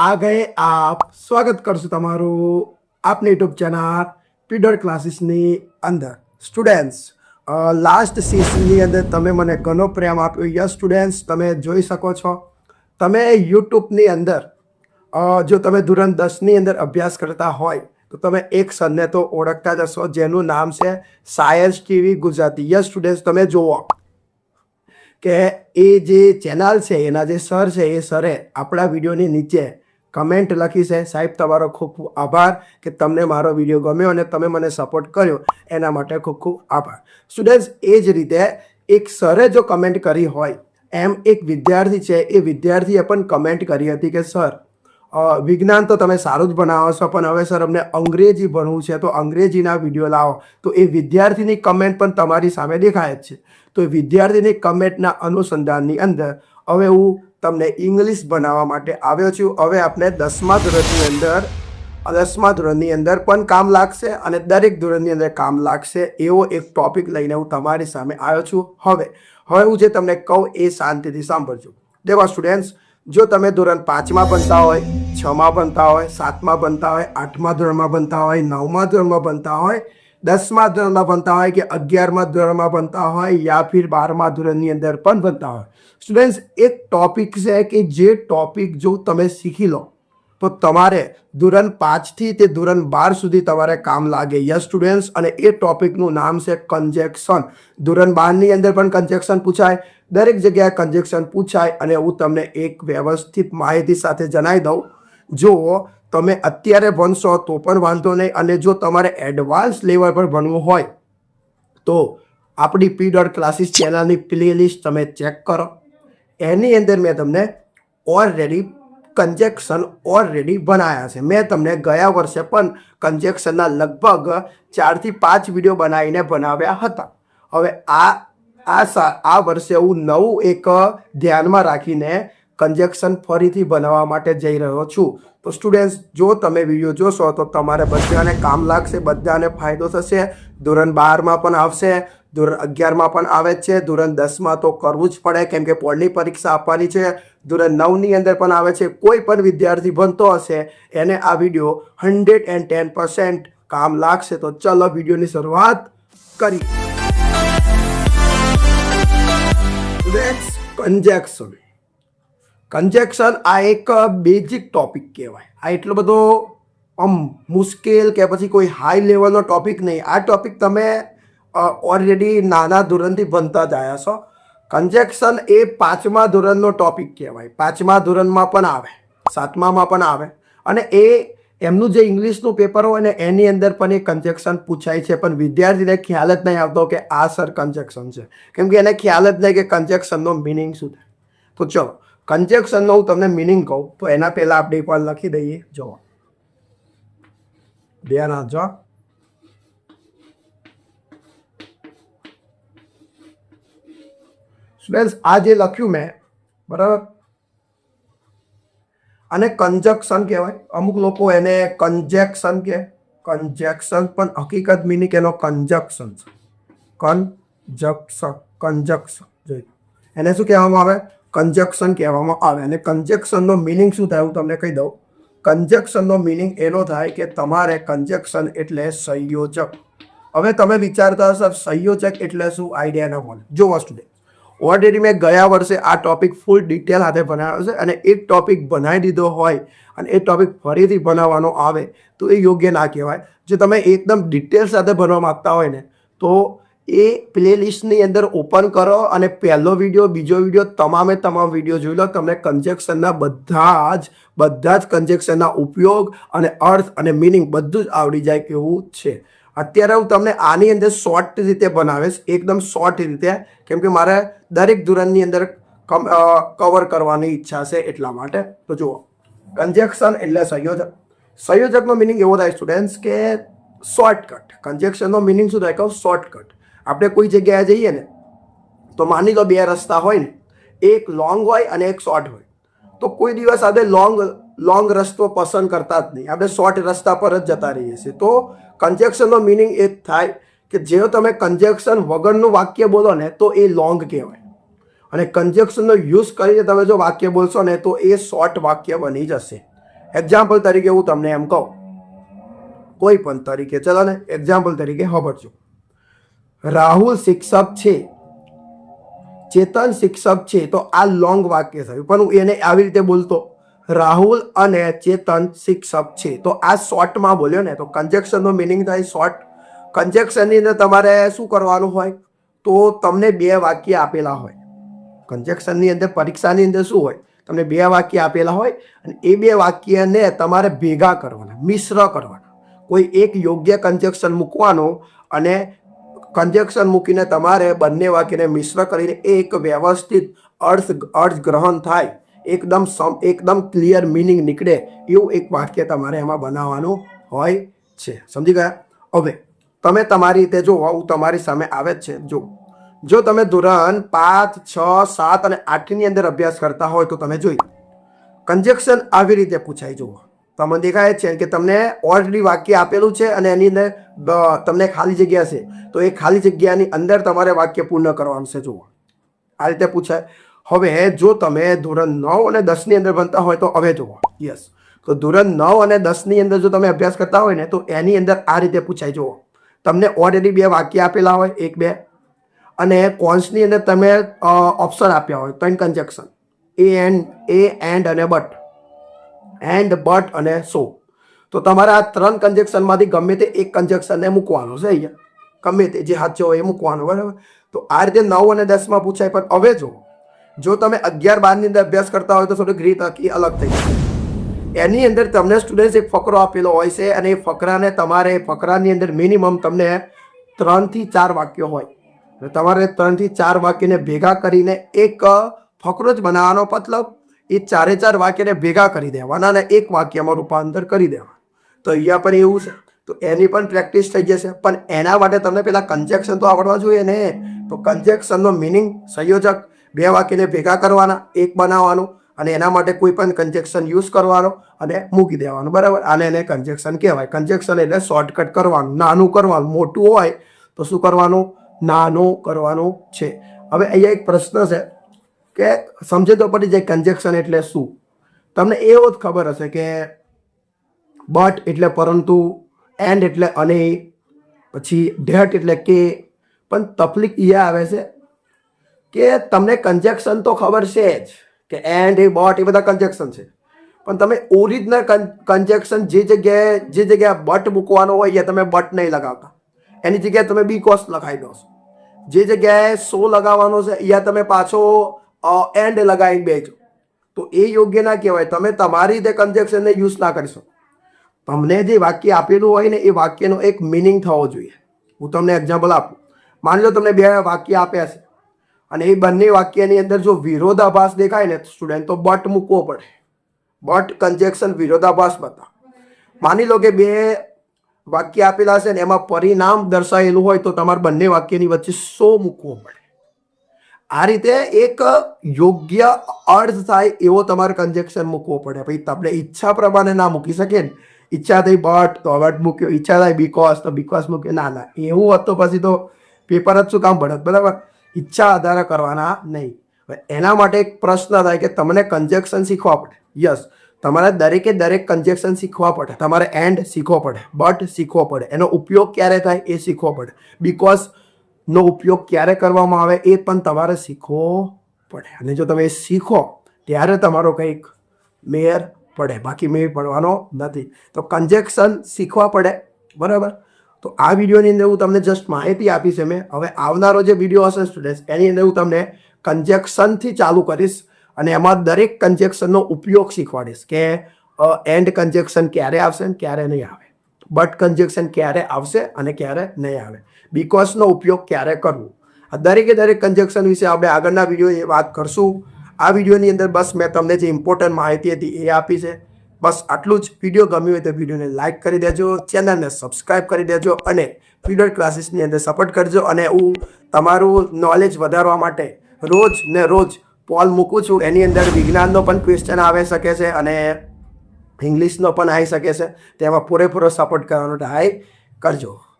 આ ગયે આપ સ્વાગત કરશું તમારું આપની યુટ્યુબ ચેનલ પીડર ક્લાસીસની અંદર. સ્ટુડન્ટ્સ લાસ્ટ સેશનની અંદર તમે મને ઘણો પ્રેમ આપ્યો. યસ સ્ટુડન્ટ્સ તમે જોઈ શકો છો. તમે યુટ્યુબની અંદર જો તમે ધોરણ દસની અંદર અભ્યાસ કરતા હોય, તો તમે એક સરને તો ઓળખતા જ હશો. જેનું નામ છે science TV Gujarati. Yes students તમે જુઓ કે એ જે ચેનલ છે, એના જે સર છે, એ સરે આપણા વિડીયોની નીચે કમેન્ટ લખી છે. સાહેબ, તમારો ખૂબ ખૂબ આભાર કે તમને મારો વીડિયો ગમ્યો અને તમે મને સપોર્ટ કર્યો. એના માટે ખૂબ ખૂબ આભાર. સ્ટુડન્ટ્સ એ જ રીતે એક સરે જો કમેન્ટ કરી હોય, એમ એક વિદ્યાર્થી છે, એ વિદ્યાર્થીએ પણ કમેન્ટ કરી હતી કે, સર વિજ્ઞાન તો તમે સારું જ ભણાવો છો, પણ હવે સર, અમને અંગ્રેજી ભણવું છે, તો અંગ્રેજીના વીડિયો લાવો. તો એ વિદ્યાર્થીની કમેન્ટ પણ તમારી સામે દેખાય જ છે. તો વિદ્યાર્થીની કમેન્ટના અનુસંધાનની અંદર, હવે હું તમને ઇંગ્લિશ બનાવવા માટે આવ્યો છું. હવે આપણે દસમા ધોરણની અંદર, દસમા ધોરણની અંદર પણ કામ લાગશે અને દરેક ધોરણની અંદર કામ લાગશે એવો એક ટોપિક લઈને હું તમારી સામે આવ્યો છું. હવે હવે હું જે તમને કહું એ શાંતિથી સાંભળજો. દેવા સ્ટુડન્ટ્સ જો તમે ધોરણ પાંચમાં ભણતા હોય, છમાં ભણતા હોય, સાતમાં ભણતા હોય, આઠમા ધોરણમાં ભણતા હોય, નવમા ધોરણમાં ભણતા હોય દસમા ધોરણમાં ભણતા હોય કે અગિયારમા ધોરણમાં ભણતા હોય યા ફિર બારમા ધોરણની અંદર પણ ભણતા હોય. સ્ટુડન્ટ્સ એક ટોપિક છે કે જે ટોપિક જો તમે શીખી લો, તો તમારે ધોરણ પાંચથી તે ધોરણ બાર સુધી તમારે કામ લાગે. યસ સ્ટુડન્ટ્સ અને એ ટોપિકનું નામ છે કન્જેક્શન ધોરણ બારની અંદર પણ કન્જેક્શન પૂછાય, દરેક જગ્યાએ કન્જેક્શન પૂછાય, અને હું તમને એક વ્યવસ્થિત માહિતી સાથે જણાવી દઉં. જો તમે અત્યારે ભણશો તો પણ વાંધો નહીં. અને જો તમારે એડવાન્સ લેવલ પર ભણવું હોય, તો આપણી પી ડોટ ક્લાસીસ ચેનલની પ્લેલિસ્ટ તમે ચેક કરો. એની અંદર મેં તમને ઓલરેડી કન્જેક્શન ઓલરેડી બનાવ્યા છે. મેં તમને ગયા વર્ષે પણ કન્જેક્શનના લગભગ ચારથી પાંચ વીડિયો બનાવીને બનાવ્યા હતા. હવે આ આ આ વર્ષે હું નવું એક ધ્યાનમાં રાખીને કન્જેક્શન ફરીથી બનાવવા માટે જઈ રહ્યો છું. તો સ્ટુડન્ટ્સ જો તમે વીડિયો જોશો, તો તમારે બધાને કામ લાગશે, બધાને ફાયદો થશે. ધોરણ બારમાં પણ આવશે, ધોરણ અગિયારમાં પણ આવે છે, ધોરણ દસમાં તો કરવું જ પડે, કેમ કે બોર્ડની પરીક્ષા આપવાની છે. ધોરણ નવની અંદર પણ આવે છે, કોઈ પણ વિદ્યાર્થી ભણતો હશે, એને આ video hundred and ten percent કામ લાગશે. તો ચલો વિડીયોની શરૂઆત કરી કન્જેક્શન કન્જેક્શન આ એક બેઝિક ટોપિક કહેવાય. આ એટલો બધો, આમ, મુશ્કેલ કે પછી કોઈ હાઈ લેવલનો ટોપિક નહીં. આ ટોપિક તમે ઓલરેડી નાના ધોરણથી ભણતા જ આવ્યા છો. કન્જેક્શન એ પાંચમા ધોરણનો ટોપિક કહેવાય. પાંચમા ધોરણમાં પણ આવે. સાતમામાં પણ આવે. અને એ, એમનું જે ઇંગ્લિશનું પેપર હોય ને, એની અંદર પણ એ કન્જેક્શન પૂછાય છે. પણ વિદ્યાર્થીને ખ્યાલ જ નહીં આવતો કે આ સર કન્જેક્શન છે. કેમ કે એને ખ્યાલ જ નહીં કે કન્જેક્શનનો મિનિંગ શું થાય તો ચલો કન્જેક્શનનો હું તમને મિનિંગ કહું. તો એના પહેલાં આપણે એકવાર લખી દઈએ. જો. ધ્યાન આપજો સ્ટુડન્ટ્સ આ જે લખ્યું મેં, બરાબર? અને કન્જક્શન કહેવાય. અમુક લોકો એને કન્જેક્શન કે કન્જેક્શન પણ હકીકત મિનિંગ એનો કન્જક્શન કન્જક્શન કન્જક્શન જોઈ એને શું કહેવામાં આવે? કન્જક્શન કહેવામાં આવે અને કન્જક્શનનો મિનિંગ શું થાય? હું તમને કહી દઉં. કન્જક્શનનો મિનિંગ એનો થાય કે તમારે કન્જક્શન એટલે સંયોજક. હવે તમે વિચારતા હશો, સંયોજક એટલે શું? આઈડિયા ના મળે જો સ્ટુડન્ટ ઓલરેડી મેં ગયા વર્ષે આ ટોપિક ફૂલ ડિટેલ હાથે બનાવ્યો છે અને એક ટોપિક બનાવી દીધો હોય અને એ ટોપિક ફરીથી બનાવવાનો આવે તો એ યોગ્ય ના કહેવાય. જો તમે એકદમ ડિટેલ સાથે ભણવા માગતા હોય ને, તો એ પ્લેલિસ્ટની અંદર ઓપન કરો અને પહેલો વીડિયો, બીજો વીડિયો, તમામે તમામ વીડિયો જોઈ લો. તમને કન્જેક્શનના બધા જ બધા જ કન્જેક્શનના ઉપયોગ અને અર્થ અને મિનિંગ બધું જ આવડી જાય કેવું છે. અત્યારે હું તમને આની અંદર શોર્ટ રીતે બનાવીશ. એકદમ શોર્ટ રીતે, કેમ કે મારે દરેક ધોરણની અંદર કવર કરવાની ઈચ્છા છે એટલા માટે. તો જુઓ કન્જેક્શન એટલે સંયોજક. સંયોજકનો મિનિંગ એવો થાય સ્ટુડન્ટ્સ કે શોર્ટકટ કન્જેક્શનનો મિનિંગ શું થાય? કહું શોર્ટકટ આપણે કોઈ જગ્યાએ જઈએ ને, તો માની લો બે રસ્તા હોય ને, એક લોંગ હોય અને એક શોર્ટ હોય. તો કોઈ દિવસ આપણે લોંગ લોંગ રસ્તો પસંદ કરતા જ નહીં. આપણે શોર્ટ રસ્તા પર જ જતા રહીએ છીએ. તો કન્જેક્શનનો મિનિંગ એ થાય કે જે તમે કન્જેક્શન વગરનું વાક્ય બોલો ને, તો એ લોંગ કહેવાય. અને કન્જેક્શનનો યુઝ કરીને તમે જો વાક્ય બોલશો ને, તો એ શોર્ટ વાક્ય બની જશે. એક્ઝામ્પલ તરીકે હું તમને એમ કહું. કોઈ પણ તરીકે. ચલો ને એક્ઝામ્પલ તરીકે ખબરજો રાહુલ શિક્ષક છે, ચેતન શિક્ષક છે, તો આ લોંગ વાક્ય થયું. પણ હું એને આવી રીતે બોલતો, રાહુલ અને ચેતન શિક્ષક છે. તો આ શોર્ટમાં બોલ્યો ને, તો કન્જેક્શનનો મિનિંગ થાય શોર્ટ કન્જેક્શનની અંદર તમારે શું કરવાનું હોય? તો તમને બે વાક્ય આપેલા હોય. કન્જેક્શનની અંદર, પરીક્ષાની અંદર શું હોય? તમને બે વાક્ય આપેલા હોય અને એ બે વાક્યને તમારે ભેગા કરવાના, મિશ્ર કરવાના. કોઈ એક યોગ્ય કન્જેક્શન મૂકવાનું અને કન્જેક્શન મૂકીને તમારે બંને વાક્યને મિશ્ર કરીને એક વ્યવસ્થિત અર્થ અર્થ ગ્રહણ થાય. એકદમ સમ, એકદમ ક્લિયર મિનિંગ નીકળે એવું એક વાક્ય તમારે એમાં બનાવવાનું હોય છે. સમજી ગયા? હવે, તમે તમારી રીતે જો હું તમારી સામે આવે જ છે. જો જો તમે ધોરણ પાંચ, છ, સાત અને આઠની અંદર અભ્યાસ કરતા હોય તો તમે જોઈ. કન્જેક્શન આવી રીતે પૂછાય, જુઓ. તમને દેખાય છે કે તમને ઓલરેડી વાક્ય આપેલું છે અને એની અંદર તમને ખાલી જગ્યા છે. તો એ ખાલી જગ્યાની અંદર તમારે વાક્ય પૂર્ણ કરવાનું છે. જુઓ. આ રીતે પૂછાય. હવે જો તમે ધોરણ નવ અને દસની અંદર ભણતા હોય તો હવે જુઓ. યસ તો ધોરણ નવ અને દસની અંદર જો તમે અભ્યાસ કરતા હોય ને, તો એની અંદર આ રીતે પૂછાય. જુઓ. તમને ઓલરેડી બે વાક્ય આપેલા હોય, એક બે. અને કોન્સની અંદર તમે ઓપ્શન આપ્યા હોય, ત્રણ કન્જેક્શન એ એન્ડ એ એન્ડ અને બટ એન્ડ બટ અને સો તો તમારે આ ત્રણ કન્જેક્શનમાંથી ગમે તે એક કન્જેક્શનને મૂકવાનું છે અહીંયા. ગમે તે જે સાચો હોય એ મૂકવાનું, બરાબર? તો આ રીતે નવ અને દસમાં પૂછાય, પણ હવે જો જો તમે અગિયાર બારની અંદર અભ્યાસ કરતા હોય તો થોડીક રીત આખી અલગ થઈ જાય. એની અંદર તમને સ્ટુડન્ટ્સ એક ફકરો આપેલો હોય છે અને એ ફકરાને તમારે, ફકરાની અંદર મિનિમમ તમને ત્રણથી ચાર વાક્યો હોય. તમારે ત્રણથી ચાર વાક્યને ભેગા કરીને એક ફકરો જ બનાવવાનો, મતલબ એ ચારે ચાર વાક્યને ભેગા કરી દેવાના અને એક વાક્યમાં રૂપાંતર કરી દેવા તો અહીંયા પણ એવું છે. તો એની પણ પ્રેક્ટિસ થઈ જશે. પણ એના માટે તમને પેલા કન્જેક્શન તો આવડવા જોઈએ ને. તો કન્જેક્શનનો મિનિંગ સંયોજક બે વાક્યને ભેગા કરવાના, એક બનાવવાનું અને એના માટે કોઈ પણ કન્જેક્શન યુઝ કરવાનો અને મૂકી દેવાનું. બરાબર? આને એને કન્જેક્શન કહેવાય. કન્જેક્શન એટલે શોર્ટકટ કરવાનું, નાનું કરવાનું, મોટું હોય તો શું કરવાનું? નાનું કરવાનું છે. હવે અહીંયા એક પ્રશ્ન છે. કે સમજે તો પડી જાય કન્જેક્શન એટલે શું? તમને એવો જ ખબર હશે કે બટ એટલે પરંતુ એન્ડ એટલે અને, પછી ડેટ એટલે કે, પણ તકલીફ એ આવે છે કે તમને કન્જેક્શન તો ખબર છે જ કે એન્ડ એ બટ એ બધા કન્જેક્શન છે. પણ તમે ઓરિજિનલ કન્જેક્શન જે જગ્યાએ જે જગ્યાએ બટ મૂકવાનો હોય એ તમે બટ નહીં લગાવતા. એની જગ્યાએ તમે બી કોસ્ટ લખાવી દો છો. જે જગ્યાએ સો લગાવવાનો છે અહીંયા તમે પાછો એન્ડ લગાવી બેચો તો એ યોગ્ય ના કહેવાય. તમે તમારી રીતે કન્જેક્શનને યુઝ ના કરશો તમને જે વાક્ય આપેલું હોય ને, એ વાક્યનો એક મિનિંગ થવો જોઈએ. હું તમને એક્ઝામ્પલ આપું. માની લો તમને બે વાક્ય આપ્યા છે. અને એ બંને વાક્યની અંદર જો વિરોધાભાસ દેખાય ને સ્ટુડન્ટ તો બટ મૂકવો પડે. બટ કન્જેક્શન વિરોધાભાસ બતા માની લો કે બે વાક્ય આપેલા છે ને, એમાં પરિણામ દર્શાવેલું હોય તો તમારે બંને વાક્યની વચ્ચે સો મૂકવો પડે. આ રીતે એક યોગ્ય અર્થ થાય એવો તમારે કન્જેક્શન મૂકવો પડે. પછી તમને ઈચ્છા પ્રમાણે ના મૂકી શકે ને. ઈચ્છા થઈ બટ, તો બટ મૂક્યો. ઈચ્છા થાય બીકોસ તો બીકોસ મૂક્યો. ના ના, એવું હોત તો પછી તો પેપર જ શું કામ ભણત બરાબર? ઈચ્છા આધારે કરવાના નહીં. એના માટે એક પ્રશ્ન થાય કે તમને કન્જેક્શન શીખવા પડે. યસ તમારે દરેકે દરેક કન્જેક્શન શીખવા પડે. તમારે એન્ડ શીખવો પડે. બટ શીખવો પડે. એનો ઉપયોગ ક્યારે થાય એ શીખવો પડે. બીકોઝ નો ઉપયોગ ક્યારે કરવામાં આવે એ પણ તમારે શીખવો પડે. અને જો તમે શીખો, ત્યારે તમારો કંઈક મેયર પડે. બાકી મેં પડવાનો નથી. તો કન્જેક્શન શીખવા પડે. બરાબર? તો આ વિડીયોની અંદર હું તમને જસ્ટ માહિતી આપી છે મેં હવે આવનારો જે વીડિયો હશે સ્ટુડન્ટ એની અંદર હું તમને કન્જેક્શનથી ચાલુ કરીશ અને એમાં દરેક કન્જેક્શનનો ઉપયોગ શીખવાડીશ કે એન્ડ કન્જેક્શન ક્યારે આવશે અને ક્યારે નહીં આવે. બટ કન્જેક્શન ક્યારે આવશે અને ક્યારે નહીં આવે. બીકોઝનો ઉપયોગ ક્યારે કરવો? આ દરેકે દરેક કન્જેક્શન વિશે આપણે આગળના વીડિયો વાત કરશું. આ વિડીયોની અંદર બસ મેં તમને જે ઇમ્પોર્ટન્ટ માહિતી હતી એ આપી છે. બસ આટલું જ. વીડિયો ગમ્યું હોય તો વિડીયોને લાઇક કરી દેજો ચેનલને સબસ્ક્રાઇબ કરી દેજો અને ફીડર ક્લાસીસની અંદર સપોર્ટ કરજો અને હું તમારું નોલેજ વધારવા માટે રોજ ને રોજ પોલ મૂકું છું. એની અંદર વિજ્ઞાનનો પણ ક્વેશ્ચન આવી શકે છે અને ઇંગ્લિશનો પણ આવી શકે છે. તેમાં પૂરેપૂરો સપોર્ટ કરવાનો ટ્રાય કરજો.